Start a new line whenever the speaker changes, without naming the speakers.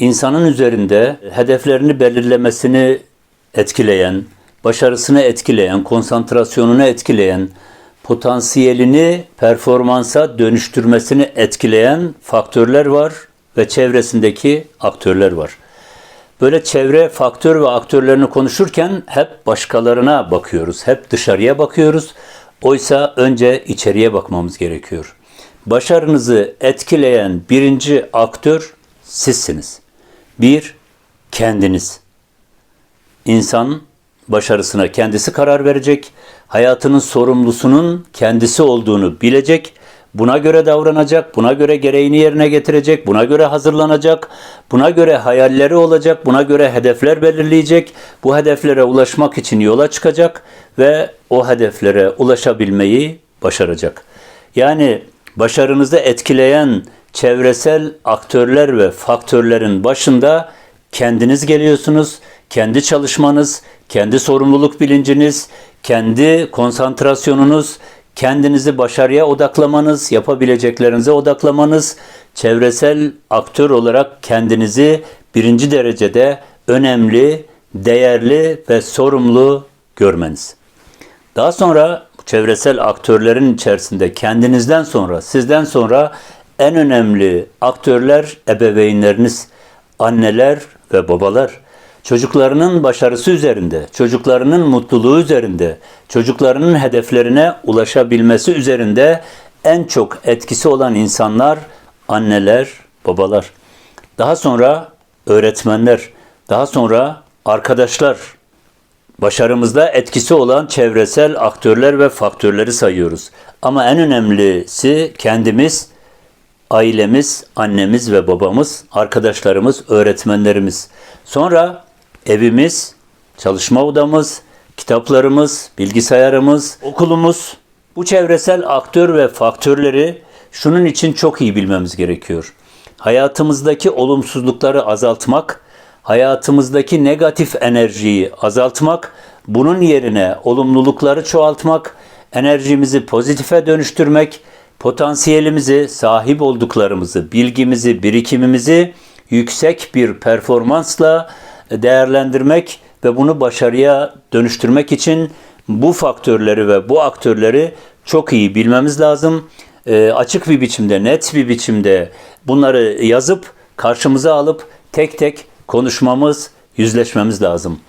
insanın üzerinde hedeflerini belirlemesini etkileyen, başarısını etkileyen, konsantrasyonunu etkileyen, potansiyelini performansa dönüştürmesini etkileyen faktörler var ve çevresindeki aktörler var. Böyle çevre faktör ve aktörlerini konuşurken hep başkalarına bakıyoruz, hep dışarıya bakıyoruz. Oysa önce içeriye bakmamız gerekiyor. Başarınızı etkileyen birinci aktör sizsiniz. Bir, kendiniz. İnsan başarısına kendisi karar verecek, hayatının sorumlusunun kendisi olduğunu bilecek, buna göre davranacak, buna göre gereğini yerine getirecek, buna göre hazırlanacak, buna göre hayalleri olacak, buna göre hedefler belirleyecek, bu hedeflere ulaşmak için yola çıkacak ve o hedeflere ulaşabilmeyi başaracak. Yani başarınızı etkileyen çevresel aktörler ve faktörlerin başında kendiniz geliyorsunuz. Kendi çalışmanız, kendi sorumluluk bilinciniz, kendi konsantrasyonunuz, kendinizi başarıya odaklamanız, yapabileceklerinize odaklamanız, çevresel aktör olarak kendinizi birinci derecede önemli, değerli ve sorumlu görmeniz. Daha sonra çevresel aktörlerin içerisinde kendinizden sonra, sizden sonra en önemli aktörler ebeveynleriniz, anneler ve babalar. Çocuklarının başarısı üzerinde, çocuklarının mutluluğu üzerinde, çocuklarının hedeflerine ulaşabilmesi üzerinde en çok etkisi olan insanlar anneler, babalar. Daha sonra öğretmenler, daha sonra arkadaşlar, Başarımızda etkisi olan çevresel aktörler ve faktörleri sayıyoruz. Ama en önemlisi kendimiz, ailemiz, annemiz ve babamız, arkadaşlarımız, öğretmenlerimiz. Sonra evimiz, çalışma odamız, kitaplarımız, bilgisayarımız, okulumuz. Bu çevresel aktör ve faktörleri şunun için çok iyi bilmemiz gerekiyor. Hayatımızdaki olumsuzlukları azaltmak, hayatımızdaki negatif enerjiyi azaltmak, bunun yerine olumlulukları çoğaltmak, enerjimizi pozitife dönüştürmek, potansiyelimizi, sahip olduklarımızı, bilgimizi, birikimimizi yüksek bir performansla değerlendirmek ve bunu başarıya dönüştürmek için bu faktörleri ve bu aktörleri çok iyi bilmemiz lazım. E, açık bir biçimde, net bir biçimde bunları yazıp karşımıza alıp tek tek konuşmamız, yüzleşmemiz lazım.